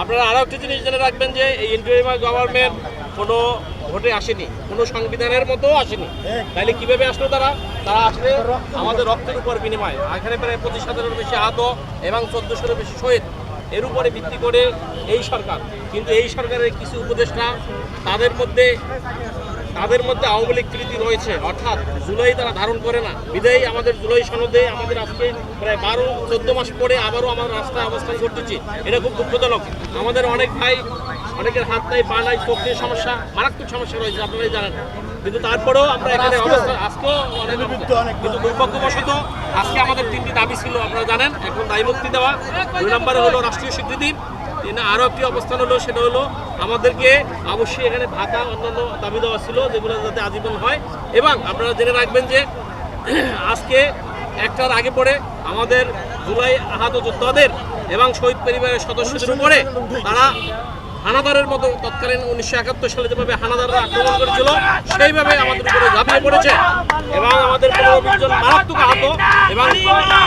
আপনারা আরও একটি জিনিস জেনে রাখবেন যে এই ইন্টারিমার গভর্নমেন্ট কোনো ভোটে আসেনি, কোনো সংবিধানের মতো আসেনি। তাহলে কীভাবে আসলো তারা? তারা আসলে আমাদের রক্তের উপর বিনিময়। এখানে প্রায় পঁচিশ হাজারের বেশি আহত এবং চোদ্দোশোরও বেশি শহীদ। এর উপরে ভিত্তি করে এই সরকার। কিন্তু এই সরকারের কিছু উপদেষ্টা তাদের মধ্যে তাদের মধ্যে আওয়ামী লীগ কৃতি রয়েছে। অর্থাৎ জুলাই তারা ধারণ করে না। বিদায়ী আমাদের জুলাই সনদে আমাদের আজকে প্রায় বারো চোদ্দ মাস পরে আবারও আমার রাস্তায় অবস্থান করতেছি। এটা খুব দুঃখজনক। আমাদের অনেক ভাই অনেকের হাত নাই পা নাই চোখ নিয়ে সমস্যা মারাত্মক সমস্যা রয়েছে আপনারাই জানেন। কিন্তু তারপরেও আমরা এখানে অবস্থান আজকেও অনেক কিন্তু দুর্ভাগ্যবশত আজকে আমাদের তিনটি দাবি ছিল আপনারা জানেন। এখন দায়ী মুক্তি দেওয়া। দুই নম্বরে হলো রাষ্ট্রীয় স্বীকৃতি। আরও একটি অবস্থান হলো সেটা হলো আমাদেরকে অবশ্যই এখানে ভাতা অন্যান্য দাবি দেওয়া ছিল। যেগুলো যাতে আজীবন হয়। এবং আপনারা জেনে রাখবেন যে, আজকে একটার আগে পরে আমাদের জুলাই আহত যোদ্ধাদের এবং শহীদ পরিবারের সদস্যদের উপরে তারা হানাদারের মতো তৎকালীন উনিশশো একাত্তর সালে যেভাবে হানাদাররা আক্রমণ করেছিল, সেইভাবে আমাদের উপরে ঝাঁপিয়ে পড়েছে। এবং আমাদের পনেরো জন মারাত্মক আহত এবং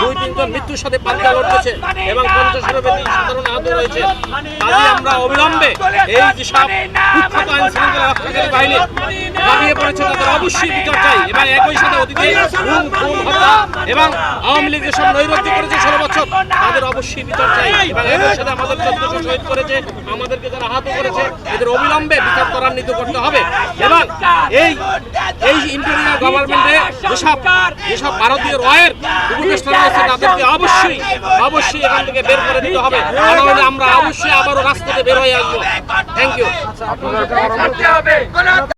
দুই তিনজন মৃত্যুর সাথে পাল্টা লড়তেছে এবং পঞ্চাশেরও বেশি সাধারণ আহত রয়েছে। কাজে আমরা অবিলম্বে এই যেসব কুখ্যাত আইন শৃঙ্খলা রক্ষাকারী বাহিনী ঝাঁপিয়ে পড়েছে, তাদের অবশ্যই বিচার চাই। এবং অতীতে খুন খুন হত্যা এবং আওয়ামী লীগ যেসব নৈরাজ্য করেছে ষোলো বছর তাদের অবশ্যই বিচার চাই এবং একই সাথে আমাদের চোদ্দশো শহীদ করেছে আমাদেরকে যারা আহত করেছে এদের অবিলম্বে বিচার ত্বরান্বিত করতে হবে। এবং এই এই ইন্টারিয়ার গভর্নমেন্টে যেসব যেসব ভারতীয় রয়ের উপদেষ্টা রয়েছে তাদেরকে অবশ্যই অবশ্যই এখান থেকে বের করে দিতে হবে। তা নাহলে আমরা অবশ্যই আবারও রাস্তাতে বের হয়ে আসব। Thank you